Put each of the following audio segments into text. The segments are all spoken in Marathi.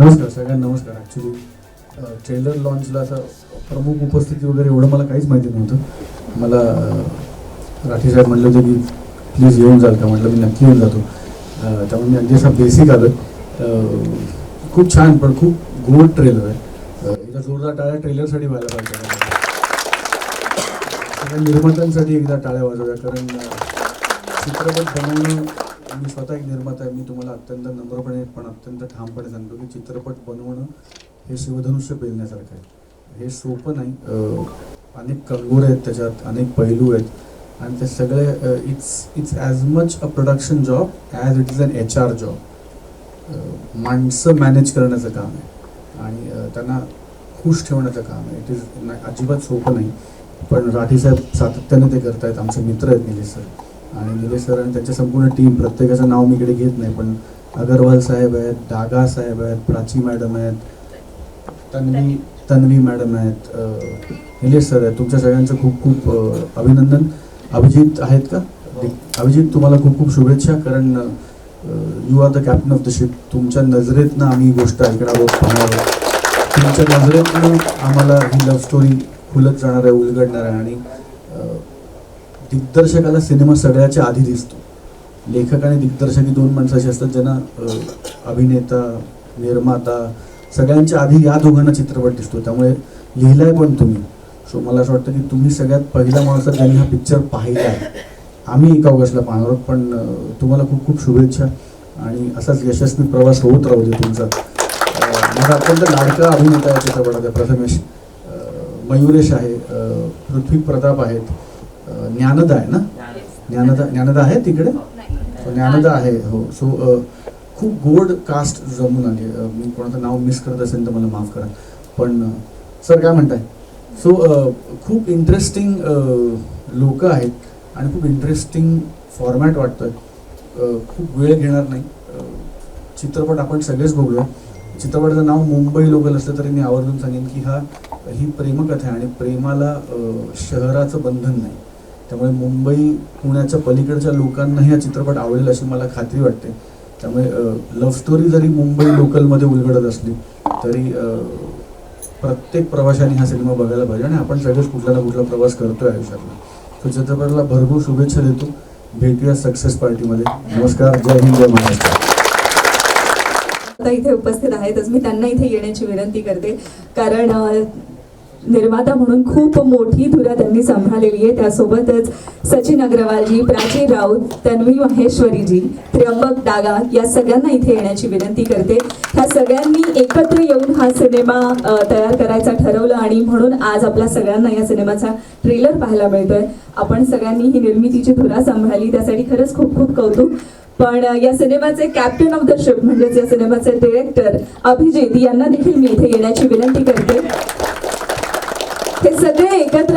नमस्कार सगळ्यांना नमस्कार. ॲक्च्युली ट्रेलर लॉन्चला असं प्रमुख उपस्थिती वगैरे एवढं मला काहीच माहिती नव्हतं. मला राठी साहेब म्हटलं होतं की प्लीज येऊन जाल का म्हटलं मी नक्की येऊन जातो. अं, त्यामुळे मी अगदी असा बेसिक आलो खूप छान पण खूप गोड ट्रेलर आहे. अं, एकदा जोरदार टाळ्या ट्रेलरसाठी व्हायला पाहिजे. सगळ्या निर्मात्यांसाठी एकदा टाळ्या वाजवल्या. कारण अं, चित्रपट बनवणं मी स्वतः एक निर्माता आहे. मी तुम्हाला अत्यंत नम्रपणे पण अत्यंत ठामपणे सांगतो की चित्रपट बनवणं हे शिवधनुष्य पेलण्यासारखं आहे. हे सोपं नाही. अनेक कंगोर आहेत त्याच्यात अनेक पैलू आहेत. आणि ते सगळे it's it's as much a production job as it is an H R job माणसं मॅनेज करण्याचं काम आहे. आणि त्यांना खुश ठेवण्याचं काम आहे. इट इज अजिबात सोपं नाही. पण राठी साहेब सातत्याने ते करतायत. आमचे मित्र आहेत निलेश सर. आणि निलेश सर आणि त्यांच्या संपूर्ण टीम प्रत्येकाचं नाव मी इकडे घेत नाही पण अगरवाल साहेब आहेत डागा साहेब आहेत प्राची मॅडम आहेत तन्वी तन्वी मॅडम आहेत निलेश सर आहेत. तुमच्या सगळ्यांचं खूप खूप अभिनंदन. अभिजित आहेत का? अभिजित तुम्हाला खूप खूप शुभेच्छा कारण you are the captain of the ship तुमच्या नजरेतनं आम्ही गोष्ट ऐकणार आहोत पाहणार आहोत. तुमच्या नजरेतनं आम्हाला ही लव्ह स्टोरी खुलत जाणार आहे उलगडणार आहे. आणि दिग्दर्शकाला सिनेमा सगळ्याच्या आधी दिसतो. लेखक आणि दिग्दर्शक ही दोन माणसं अशी असतात ज्यांना अभिनेता निर्माता सगळ्यांच्या आधी या दोघांना चित्रपट दिसतो त्यामुळे लिहिलाय पण तुम्ही. सो मला असं वाटतं की तुम्ही सगळ्यात पहिला माणूस आहात ज्यांनी हा पिक्चर पाहिला आहे. आम्ही एका ऑगस्टला पाहणार आहोत पण तुम्हाला खूप खूप शुभेच्छा आणि असाच यशस्वी प्रवास होत राहू दे तुमचा. माझा अत्यंत लाडका अभिनेता या चित्रपटात आहे प्रथमेश मयुरेश आहे पृथ्वी प्रताप आहेत. ज्ञानदा आहे ना? ज्ञानदा. ज्ञानदा आहे तिकडे? So, ज्ञानदा आहे हो. सो खूप गोड कास्ट जमून आली. मी कोणाचं नाव मिस करत असेल तर मला माफ करा. पण सर काय म्हणताय? सो खूप इंटरेस्टिंग लोक आहेत आणि खूप इंटरेस्टिंग फॉर्मॅट वाटतोय. खूप वेळ घेणार नाही. चित्रपट आपण सगळेच बघूया. चित्रपटाचं नाव मुंबई लोकल असलं तरी मी आवर्जून सांगेन की हा ही प्रेमकथा आहे आणि प्रेमाला शहराचं बंधन नाही. त्यामुळे मुंबई पुण्याच्या पलीकडच्या लोकांनाही हा चित्रपट आवडेल अशी मला खात्री वाटते. त्यामुळे लव्ह स्टोरी जरी मुंबई लोकलमध्ये उलगडत असली तरी प्रत्येक प्रवाशाने हा सिनेमा बघायला पाहिजे आणि आपण सगळेच कुठला ना कुठला प्रवास करतोय आयुष्यातला. तो चित्रपटाला भरपूर शुभेच्छा देतो. भेटूया सक्सेस पार्टीमध्ये नमस्कार जय हिंद जय महाराष्ट्र. आता इथे उपस्थित आहेतच. मी त्यांना इथे येण्याची विनंती करते. कारण निर्माता म्हणून खूप मोठी धुरा त्यांनी सांभाळलेली आहे. त्यासोबतच सचिन अग्रवालजी प्राची राऊत तन्वी महेश्वरीजी त्र्यंबक डागा या सगळ्यांना इथे येण्याची विनंती करते. ह्या सगळ्यांनी एकत्र येऊन हा सिनेमा तयार करायचा ठरवलं आणि म्हणून आज आपल्या सगळ्यांना या सिनेमाचा ट्रेलर पाहायला मिळतोय. आपण सगळ्यांनी ही निर्मितीची धुरा सांभाळली त्यासाठी खरंच खूप खूप कौतुक. पण या सिनेमाचे कॅप्टन ऑफ द शिप म्हणजेच या सिनेमाचे डिरेक्टर अभिजित यांना देखील मी इथे येण्याची विनंती करते.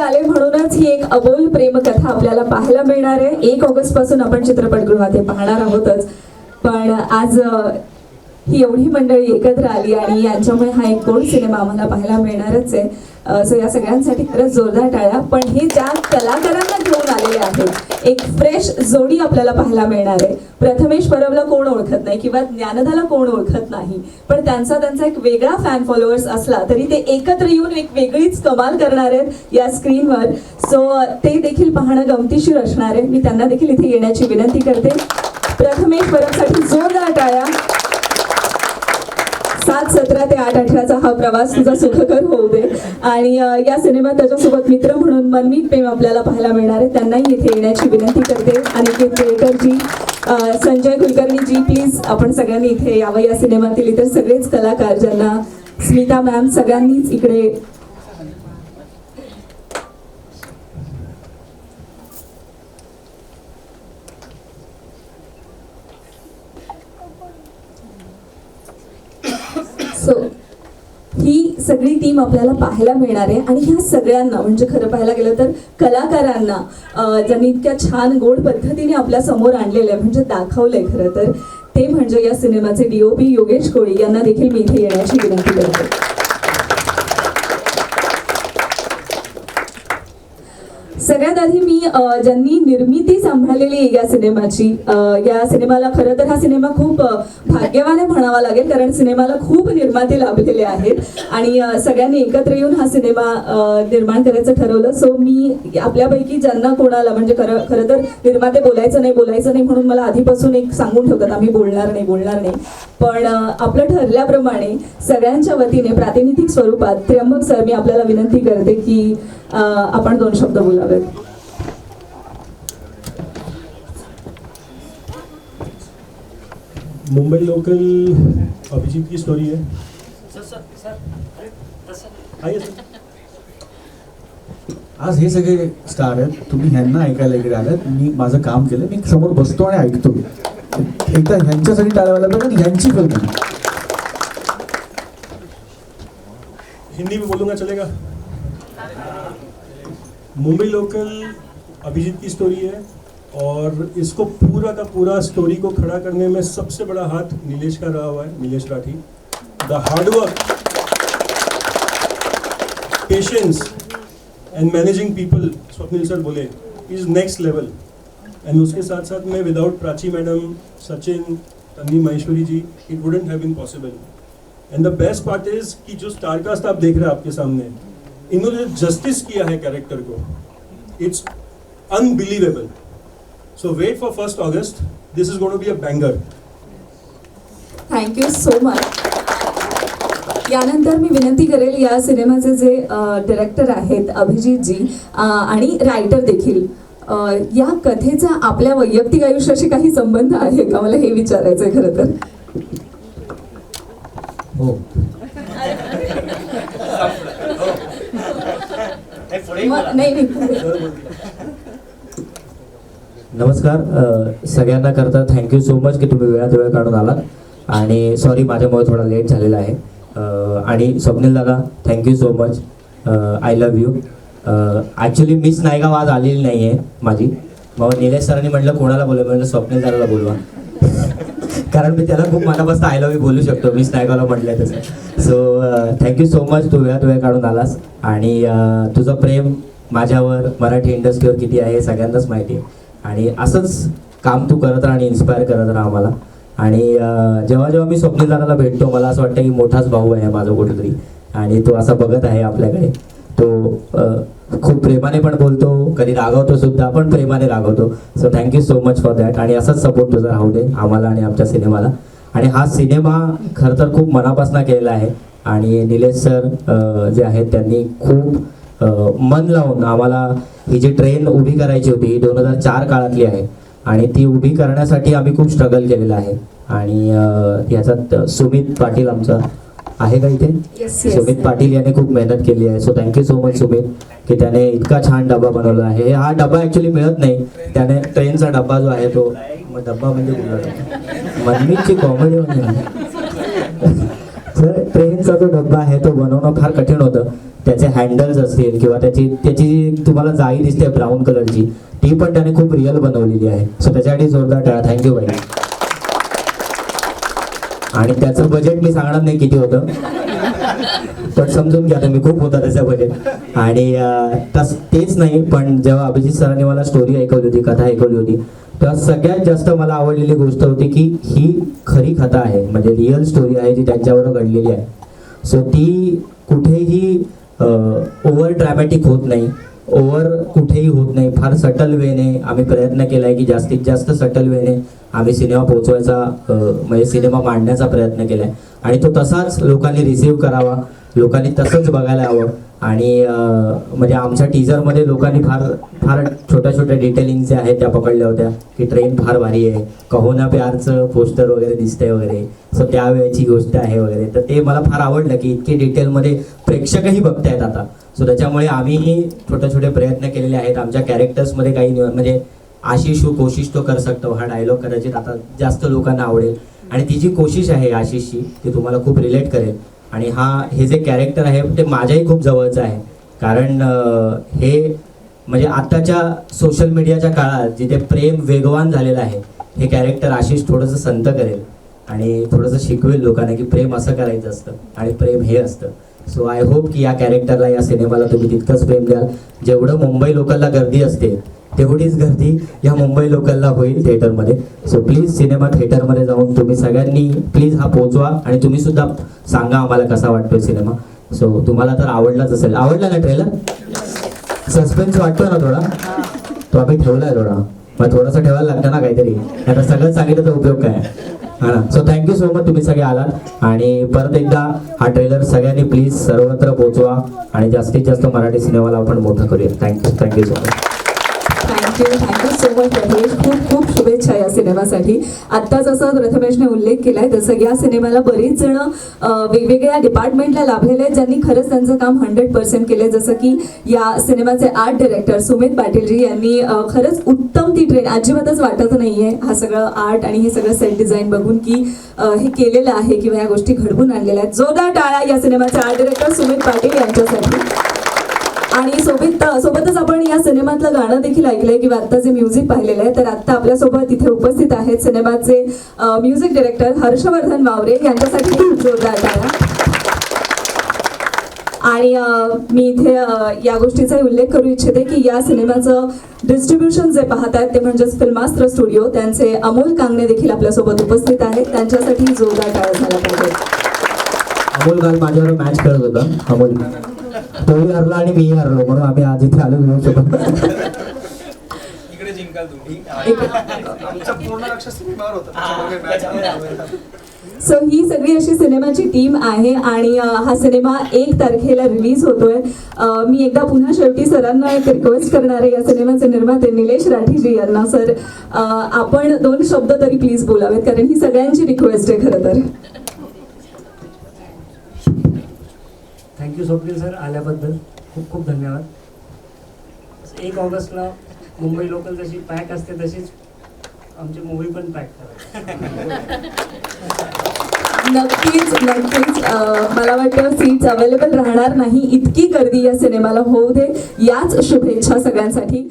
सगळे आले म्हणूनच ही एक अबोल प्रेमकथा आपल्याला पाहायला मिळणार आहे. एक ऑगस्टपासून आपण चित्रपटगृहात हे पाहणार आहोतच. पण आज ही एवढी मंडळी एकत्र आली आणि यांच्यामुळे हा एक गोड सिनेमा आम्हाला पाहायला मिळणारच आहे. सो या सगळ्यांसाठी खरंच जोरदार टाळ्या. पण हे ज्या कलाकारांना घेऊन आलेले आहेत एक फ्रेश जोडी आपल्याला पाहायला मिळणार आहे. प्रथमेश परबला कोण ओळखत नाही किंवा ज्ञानदाला कोण ओळखत नाही? पण त्यांचा त्यांचा एक वेगळा फॅन फॉलोअर्स असला तरी ते एकत्र येऊन एक वेगळीच कमाल करणार आहेत या स्क्रीनवर सो ते देखील पाहणं गमतीशीर असणार आहे. मी त्यांना देखील इथे येण्याची विनंती करते. प्रथमेश परबसाठी जोरदार टाळ्या. सात सतरा ते आठ अठराचा हा प्रवास तुझा सुखकर होऊ दे. आणि या सिनेमात त्याच्यासोबत मित्र म्हणून मनमीत प्रेम आपल्याला पाहायला मिळणार आहे. त्यांनाही इथे येण्याची विनंती करते. अनिकेत केळकरजी अ, संजय कुलकर्णीजी प्लीज आपण सगळ्यांनी इथे यावं. या सिनेमातील इतर सगळेच कलाकार ज्यांना स्मिता मॅम सगळ्यांनीच इकडे सो ही सगळी टीम आपल्याला पाहायला मिळणार आहे. आणि ह्या सगळ्यांना म्हणजे खरं पाहायला गेलं तर कलाकारांना ज्यांनी इतक्या छान गोड पद्धतीने आपल्यासमोर आणलेलं आहे म्हणजे दाखवलंय खरं तर ते म्हणजे या सिनेमाचे डीओपी योगेश कोळी यांना देखील मी इथे येण्याची विनंती करते. सर सगळ्यात आधी मी ज्यांनी निर्मिती सांभाळलेली आहे या सिनेमाची या सिनेमाला खरं तर हा सिनेमा खूप भाग्यवाने म्हणावा लागेल कारण सिनेमाला खूप निर्माते लाभलेले आहेत. आणि सगळ्यांनी एकत्र येऊन हा सिनेमा निर्माण करायचं ठरवलं. सो मी आपल्यापैकी ज्यांना कोणाला म्हणजे खरं खरं तर निर्माते बोलायचं नाही बोलायचं नाही म्हणून मला आधीपासून एक सांगून ठेवतात आम्ही बोलणार नाही बोलणार नाही. पण आपलं ठरल्याप्रमाणे सगळ्यांच्या वतीने प्रातिनिधिक स्वरूपात त्र्यंबक सर मी आपल्याला विनंती करते की आपण दोन शब्द बोलावेत. मुंबई लोकल अभिजीत की स्टोरी है। आज हे सगळे स्टार आहेत तुम्ही ह्यांना ऐकायला इकडे आलात. मी माझं काम केलं मी समोर बसतो आणि ऐकतो. एकदा ह्यांच्यासाठी टाळायला पाहिजे ह्यांची आहे. हिंदी में बोलूंगा चलेगा? मुंबई लोकल अभिजीत की स्टोरी है। और इसको पूरा का पूरा स्टोरी को खड़ा करने में सबसे बड़ा हाथ नीलेश का रहा हुआ है, Nilesh Rathi. The hard work patience and managing people Swapnil sir बोले इज़ नेक्स्ट लेवल एंड उसके साथ साथ में without Prachi madam, Sachin Tanni Maheshwari ji it wouldn't have been possible and the best part is कि जो स्टारकास्ट आप देख रहे हैं आपके सामने, इन्होंने जस्टिस किया है कैरेक्टर को it's unbelievable so wait for first August this is going to be a banger thank you so much यानंतर मी विनंती करेल या सिनेमाचे जे डिरेक्टर आहेत अभिजितजी अ, आणि रायटर देखील अ, या कथेचा आपल्या वैयक्तिक आयुष्याशी काही संबंध आहे का? मला हे विचारायचं आहे खरं तर. हो. नाही नाही. नमस्कार सगळ्यांना करता थँक्यू सो मच की तुम्ही वेळात वेळ काढून आलात. आणि सॉरी माझ्यामुळे थोडा लेट झालेला आहे. आणि स्वप्नील दादा thank you so much I love you actually miss Naigaon आज आलेली नाही आहे माझी. मग निलेश सरांनी म्हटलं कोणाला बोलू? म्हटलं स्वप्नील दादाला बोलवा. कारण मी त्याला खूप मनापासून आय लव्ह यू बोलू शकतो. मिस नायगावला म्हटलं तसं. So thank you so much तू वेळात वेळ काढून आलास. आणि तुझं प्रेम माझ्यावर मराठी इंडस्ट्रीवर किती आहे हे सगळ्यांनाच माहिती आहे. आणि असंच काम तू करत राहा आणि इन्स्पायर करत राहा आम्हाला. आणि जेव्हा जेव्हा मी स्वप्नील दादाला भेटतो मला असं वाटतं की मोठाच भाऊ आहे माझा कुठेतरी. आणि तो असा बघत आहे आपल्याकडे. तो खूप प्रेमाने पण बोलतो कधी रागवतो सुद्धा पण प्रेमाने रागवतो. So thank you so much for that आणि असाच सपोर्ट तुझा राहू दे आम्हाला आणि आमच्या सिनेमाला. आणि हा सिनेमा खरं तर खूप मनापासून केलेला आहे. आणि निलेश सर जे आहेत त्यांनी खूप मन लावून आम्हाला ही जी ट्रेन उभी करायची होती ही दोन हजार चार काळातली आहे. आणि ती उभी करण्यासाठी आम्ही खूप स्ट्रगल केलेलं आहे. आणि याच्यात सुमित पाटील आमचा आहे का इथे? Yes, yes. सुमित पाटील याने खूप मेहनत केली आहे. So thank you so much Sumit की त्याने इतका छान डबा बनवला आहे. हा डबा ऍक्च्युली मिळत नाही. त्याने ट्रेनचा डबा जो आहे तो डब्बा म्हणजे? मनमीतची कॉमेडी ट्रेनचा जो डब्बा आहे तो बनवणं फार कठीण होतं. त्याचे हँडल्स असतील किंवा त्याची त्याची जी तुम्हाला जाळी दिसते ब्राऊन कलरची ती पण त्याने खूप रिअल बनवलेली आहे. सो त्याच्यासाठी जोरदार टाळा. थँक्यू भाई आणि त्याचं बजेट मी सांगणार नाही किती होतं. पण समजून घ्या मी खूप होता त्याचं बजेट आणि तस तेच नाही पण जेव्हा अभिजित सरांनी मला स्टोरी ऐकवली होती कथा ऐकवली होती तेव्हा सगळ्यात जास्त मला आवडलेली गोष्ट होती की ही खरी कथा आहे. म्हणजे रिअल स्टोरी आहे जी त्यांच्यावर घडलेली आहे. सो ती कुठेही ओव्हर ड्रॅमॅटिक होत नाही. ओव्हर कुठेही होत नाही. फार सटल वेने आम्ही प्रयत्न केला आहे की जास्तीत जास्त सटल वेने आम्ही सिनेमा पोहोचवायचा म्हणजे सिनेमा मांडण्याचा प्रयत्न केला आहे आणि तो तसाच लोकांनी रिसीव्ह करावा लोकांनी तसंच बघायला हवं. आणि म्हणजे आमच्या टीजरमध्ये लोकांनी फार फार छोट्या छोट्या डिटेलिंग जे आहेत त्या पकडल्या होत्या की ट्रेन फार भारी आहे. कहोना प्यारचं पोस्टर वगैरे दिसतंय वगैरे. सो त्यावेळेची गोष्ट आहे वगैरे. तर ते मला फार आवडलं की इतके डिटेलमध्ये प्रेक्षकही बघतायत आता. सो त्याच्यामुळे आम्हीही छोटे छोटे प्रयत्न केलेले आहेत. आमच्या कॅरेक्टर्समध्ये काही म्हणजे आशिष हो कोशिश तो कर सकतो. हा डायलॉग कदाचित आता जास्त लोकांना आवडेल. आणि ती जी कोशिश आहे आशिषची ती तुम्हाला खूप रिलेट करेल. आणि हा हे जे कॅरेक्टर आहे ते माझ्याही खूप जवळचं आहे. कारण हे म्हणजे आत्ताच्या सोशल मीडियाच्या काळात जिथे प्रेम वेगवान झालेलं आहे हे कॅरेक्टर आशिष थोडंसं संत करेल. आणि थोडंसं शिकवेल लोकांना की प्रेम असं करायचं असतं आणि प्रेम हे असतं. सो आय होप की या कॅरेक्टरला या सिनेमाला तुम्ही तितकंच प्रेम द्याल. जेवढं मुंबई लोकलला गर्दी असते तेवढीच गर्दी या मुंबई लोकलला होईल थिएटरमध्ये सो प्लीज सिनेमा थिएटरमध्ये जाऊन तुम्ही सगळ्यांनी प्लीज हा पोचवा आणि तुम्ही सुद्धा सांगा आम्हाला कसा वाटतोय सिनेमा सो तुम्हाला तर आवडलाच असेल. आवडला ना ट्रेलर सस्पेन्स वाटतो ना थोडा? तो आम्ही ठेवला आहे थोडा. मग थोडासा ठेवायला लागतं ना काहीतरी. आता सगळं सांगितलं तर उपयोग काय? आहे सो थँक्यू सो मच तुम्ही सगळे आलात. आणि परत एकदा हा ट्रेलर सगळ्यांनी प्लीज सर्वत्र पोहोचवा आणि जास्तीत जास्त मराठी सिनेमाला आपण मोठं करूया. Thank you thank you so much thank you thank you so much Prathamesh खूप खूप शुभेच्छा या सिनेमासाठी. आत्ता जसं प्रथमेशने उल्लेख केलाय तसं या सिनेमाला बरीच जण वेगवेगळ्या डिपार्टमेंटला लाभलेले आहेत ज्यांनी खरंच त्यांचं काम हंड्रेड पर्सेंट केले जसं की या सिनेमाचे आर्ट डिरेक्टर सुमित पाटीलजी यांनी खरंच उत्तम ती ट्रेन अजिबातच वाटत नाहीये हा सगळं आर्ट आणि हे सगळं सेट डिझाईन बघून की हे केलेलं आहे किंवा या गोष्टी घडवून आणलेल्या आहेत. जोरदार टाळा या सिनेमाचे आर्ट डिरेक्टर सुमित पाटील यांच्यासाठी. आणि सोबत सोबतच आपण या सिनेमातलं गाणं देखील ऐकलंय किंवा आता जे म्युझिक पाहिलेलं आहे तर आता आपल्यासोबत इथे उपस्थित आहेत सिनेमाचे म्युझिक डिरेक्टर हर्षवर्धन वावरे यांच्यासाठी जोरदार टाळा आणि मी इथे या गोष्टीचाही उल्लेख करू इच्छिते की या सिनेमाचं डिस्ट्रीब्युशन जे पाहत आहेत ते म्हणजेच फिल्मास्त्र स्टुडिओ त्यांचे अमोल कांगणे देखील आपल्यासोबत उपस्थित आहेत. त्यांच्यासाठी जोरदार टाळा झाला पाहिजे. अमोल काल माझ्यावर मॅच खेळत होता. अमोल. तोही हरला आणि मीही हरलो म्हणून आम्ही आज इथे आलो घेऊ शकतो इकडे जिंकाल तुम्ही. सो ही सगळी अशी सिनेमाची टीम आहे आणि हा सिनेमा एक तारखेला रिलीज होतोय. मी एकदा पुन्हा शेवटी सरांना एक रिक्वेस्ट करणार आहे. या सिनेमाचे निर्माते निलेश राठीजी यांना. सर आपण दोन शब्द तरी प्लीज बोलावेत कारण ही सगळ्यांची रिक्वेस्ट आहे खरं तर. थँक्यू स्वप्नील सर आल्याबद्दल खूप खूप धन्यवाद. एक ऑगस्टला मुंबई लोकल जशी पॅक असते तशीच आमची मूवी पण पॅक करा नक्कीच नक्कीच. मला वाटतं सीट्स अवेलेबल राहणार नाही. इतकी गर्दी या सिनेमाला होऊ दे. याच शुभेच्छा सगळ्यांसाठी.